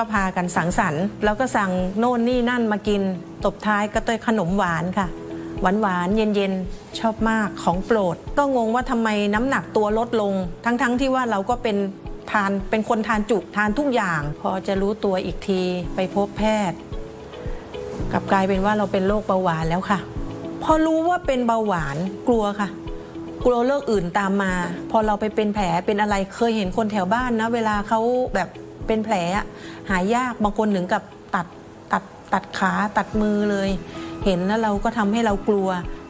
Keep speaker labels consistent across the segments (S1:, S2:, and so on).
S1: ก็พากันสังสรรค์แล้วก็สั่งโน่นนี่นั่นมากิน ตบท้ายก็ด้วยขนมหวานค่ะ หวานหวานเย็นเย็นชอบมากของโปรด ก็งงว่าทำไมน้ำหนักตัวลดลง ทั้งๆทที่ว่าเราก็เป็นทานเป็นคนทานจุทานทุกอย่าง พอจะรู้ตัวอีกทีไปพบแพทย์กลับกลายเป็นว่าเราเป็นโรคเบาหวานแล้วค่ะ พอรู้ว่าเป็นเบาหวานกลัวค่ะกลัวโรคอื่นตามมา พอเราไปเป็นแผลเป็นอะไรเคยเห็นคนแถวบ้านนะ เวลาเขาแบบ เป็นแผลหายากบางคนถึงกับตัดตัดตัดขาตัดมือเลย เห็นแล้วเราก็ทำให้เรากลัว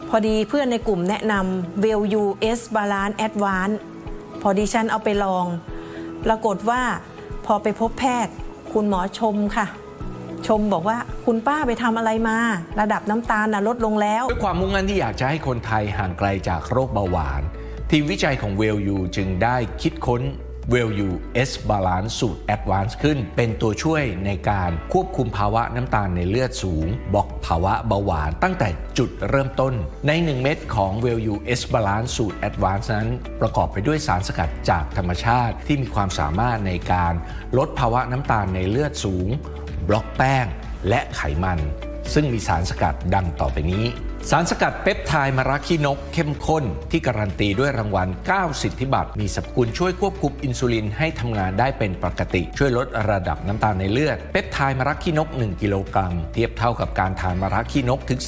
S1: พอดีเพื่อนในกลุ่มแนะนำ v e l u S Balance Advance พอดิฉันเอาไปลอง ปรากฏว่าพอไปพบแพทย์ คุณหมอชมค่ะ ชมบอกว่าคุณป้าไปทำอะไรมา ระดับน้ำตาลนะลดลงแล้ว
S2: ด้วยความมุ่งมั่นที่อยากจะให้คนไทยห่างไกลจากโรคเบาหวาน ทีมวิจัยของ w e l u จึงได้คิดค้น w e l u S Balance สูตร Advance ขึ้น เป็นตัวช่วยในการควบคุมภาวะน้ำตาลในเลือดสูงบล็อกภาวะเบาหวานตั้งแต่จุดเริ่มต้น ใน 1 เม็ดของ w e l u S Balance สูตร Advance นั้น ประกอบไปด้วยสารสกัดจากธรรมชาติที่มีความสามารถในการลดภาวะน้ำตาลในเลือดสูง บล็อกแป้ง และไขมัน ซึ่งมีสารสกัดดังต่อไปนี้ สารสกัดเปปไทด์มาราคีนกเข้มข้นที่การันตีด้วยรางวัล 9 สิทธิบัตร มีสรรพคุณช่วยควบคุมอินซูลินให้ทำงานได้เป็นปกติ ช่วยลดระดับน้ำตาลในเลือด เปปไทด์มาราคีนก 1 กิโลกรัม เทียบเท่ากับการทานมาราคีนกถึง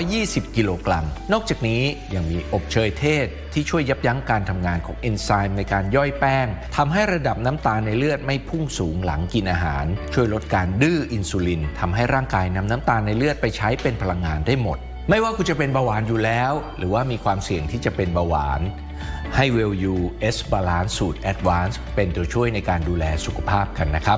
S2: 320 กิโลกรัม นอกจากนี้ยังมีอบเชยเทศที่ช่วยยับยั้งการทำงานของเอนไซม์ในการย่อยแป้งทำให้ระดับน้ำตาลในเลือดไม่พุ่งสูงหลังกินอาหาร ช่วยลดการดื้ออินซูลินทำให้ร่างกายนำน้ำตาลในเลือดไปใช้เป็นพลังงานได้หมด ไม่ว่าคุณจะเป็นเบาหวานอยู่แล้ว หรือว่ามีความเสี่ยงที่จะเป็นเบาหวาน ให้ w e l u S Balance สูตร Advance เป็นตัวช่วยในการดูแลสุขภาพกันนะครับ